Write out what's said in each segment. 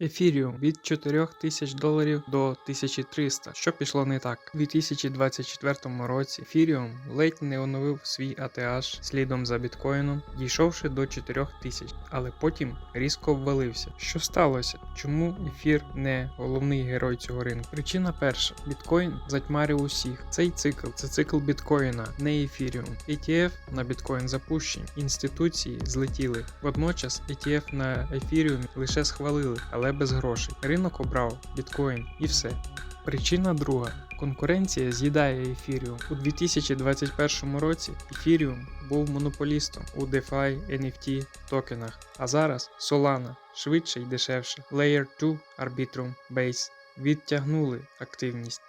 Ефіріум від 4000 доларів до 1300, що пішло не так. У 2024 році Ефіріум ледь не оновив свій ATH слідом за біткоїном, дійшовши до 4000, але потім різко ввалився. Що сталося? Чому ефір не головний герой цього ринку? Причина перша: біткоін затьмарив усіх. Цей цикл це цикл біткоїна, не ефіріум. ETF на біткоін запущені, інституції злетіли. Водночас ETF на ефіріумі лише схвалили, але без грошей. Ринок обрав біткоін і все. Причина друга. Конкуренція з'їдає ефіріум. У 2021 році ефіріум був монополістом у DeFi NFT токенах, а зараз Solana швидше і дешевше. Layer 2 Arbitrum Base відтягнули активність.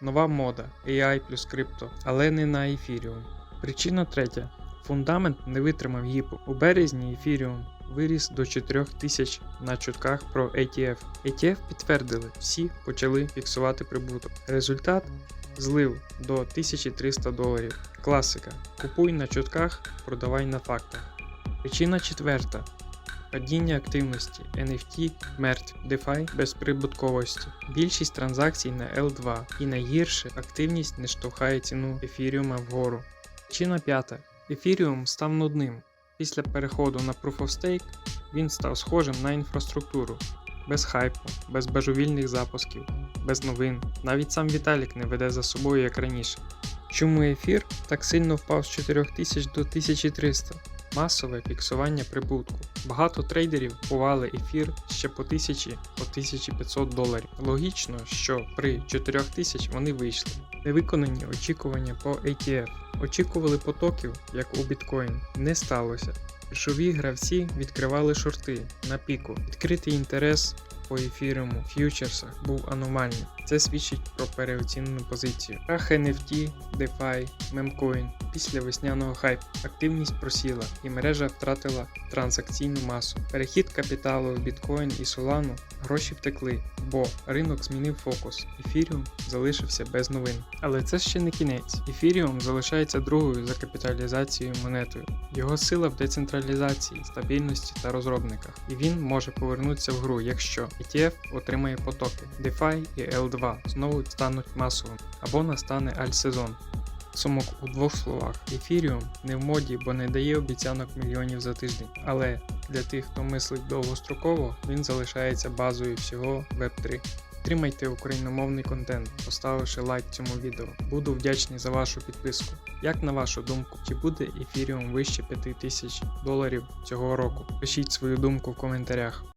Нова мода AI плюс крипто, але не на ефіріум. Причина третя. Фундамент не витримав гіпу. У березні ефіріум виріс до 4000 на чутках про ETF. ETF підтвердили, всі почали фіксувати прибуток. Результат злив до 1300 доларів. Класика. Купуй на чутках, продавай на фактах. Причина четверта. Падіння активності NFT мертв DeFi без прибутковості. Більшість транзакцій на L2 і найгірше активність не штовхає ціну ефіріума вгору. Причина п'ята. Ефіріум став нудним. Після переходу на Proof of Stake він став схожим на інфраструктуру, без хайпу, без божевільних запусків, без новин. Навіть сам Віталік не веде за собою як раніше. Чому ефір так сильно впав з 4000 до 1300? Масове фіксування прибутку. Багато трейдерів купували ефір ще по 1000 по 1500 доларів. Логічно, що при 4000 вони вийшли. Невиконані очікування по ATF. Очікували потоків, як у біткоін. Не сталося. Пішові гравці відкривали шорти на піку. Відкритий інтерес по ефірому ф'ючерсах був аномальний. Це свідчить про переоцінену позицію. Крах NFT, DeFi, мемкоін. Після весняного хайпу активність просіла і мережа втратила транзакційну масу. Перехід капіталу в біткоін і Solana гроші втекли, бо ринок змінив фокус. Ефіріум залишився без новин. Але це ще не кінець. Ефіріум залишається другою за капіталізацією монетою. Його сила в децентралізації, стабільності та розробниках, і він може повернутися в гру, якщо ETF отримає потоки, DeFi і L2 знову стануть масовими або настане альт-сезон. Сумок у двох словах: Ефіріум не в моді, бо не дає обіцянок мільйонів за тиждень. Але для тих, хто мислить довгостроково, він залишається базою всього Web3. Підтримайте україномовний контент, поставивши лайк цьому відео. Буду вдячний за вашу підписку. Як на вашу думку, чи буде ефіріум вище 5000 доларів цього року? Пишіть свою думку в коментарях.